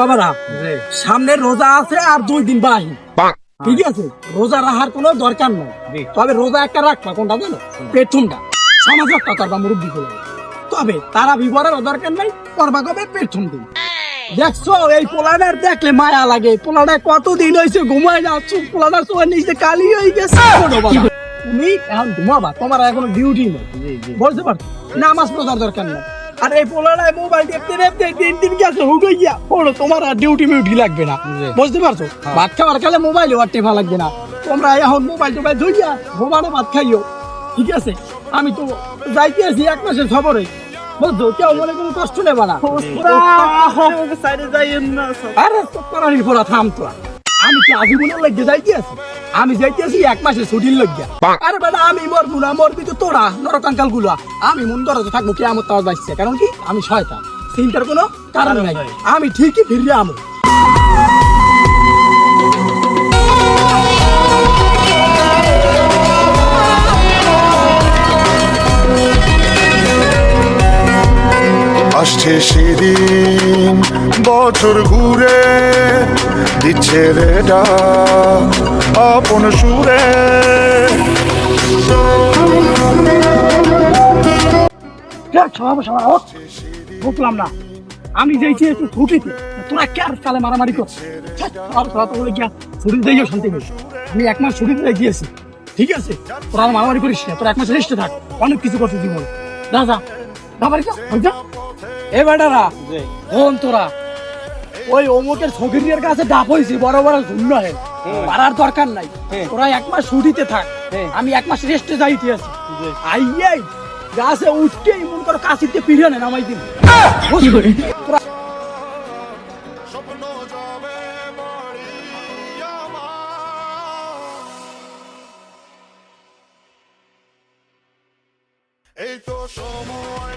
বাবারা সামনে রোজা আছে আর দুই দিন বাহি। ঠিক আছে? রোজা রাখার কোনো দরকার নেই। তবে রোজা একটা রাখবা কোনটা জানো? পেটুমটা সমাজ একটা করবা মুরব্বী তবে তারা বিবরের দরকার নাই করবা কবে? পেটুম দিন। দেখছ? এই পোলাডার দেখলে মায়া লাগে। পোলাডা কতদিন হয়েছে ঘুমায় যাচ্ছ? পোলাডার সময় নিচে কালি হয়ে গেছে। তুমি এখন ঘুমাবা। তোমার এখন ডিউটি নেই। বুঝতে পারছ নামাজ পড়ার দরকার নেই। আর এই পোলাডায় মোবাইল দেখতে দেখতে দিন দিন গেছে হুকে গিয়া। পড়ো তোমার আর ডিউটি মিউটি লাগবে না। বুঝতে পারছ? ভাত খাবার খেলে মোবাইল আর টেপা লাগবে না। তোমরা এখন মোবাইল টোবাইল ধুইয়া ঘুমানো ভাত খাইও। ঠিক আছে? আমি তো যাইতে আছি এক মাসের খবরে মনে কষ্ট নেবা না। আরে তো করার পড়া থাম তো। আমি কি আজীবনের লাগিয়ে যাইতে আছি? আমি যাইতে আছি এক মাসের ছুটির লাগিয়া আরে বেটা আমি মরবো না মরবি তো তোরা নরকাঙ্কালগুলো আমি মন ধরে থাকব কে আমার তাওয়াজ বাঁচছে কারণ কি? আমি শয়তান। চিন্তার কোনো কারণ নাই। আমি ঠিকই ফিরিয়ে আমো। আসছে সেদিন বছর ঘুরে দিচ্ছে রে ডাক আপন সুরে। বুঝলাম না। আমি যাইছি একটু ছুটিতে তোরা কে আর কালে মারামারি করছিস? ছ্যাঃ, আর তোরা গিয়া ছুটি শান্তি পেয়েছি আমি এক মাস ছুটিতে গিয়েছি। ঠিক আছে? তোরা আর মারামারি করিস না তোরা এক মাস রেস্টে থাক। অনেক কিছু করছিস জীবনে। যা বাড়ি যা। এ বেটারা ফোন তোরা। ওই অমুকের কাছে ডাব হয়েছে বড় বড় শূন্য হে। মারার দরকার নাই। তোরা এক মাস ছুটিতে থাক। আমি এক মাস রেস্টে যাইতে আছি। আইয়াই গাছে উঠতেই মন করো কাশিতে পিড়ে না নামাই দিন। তোরা। এই তো সময়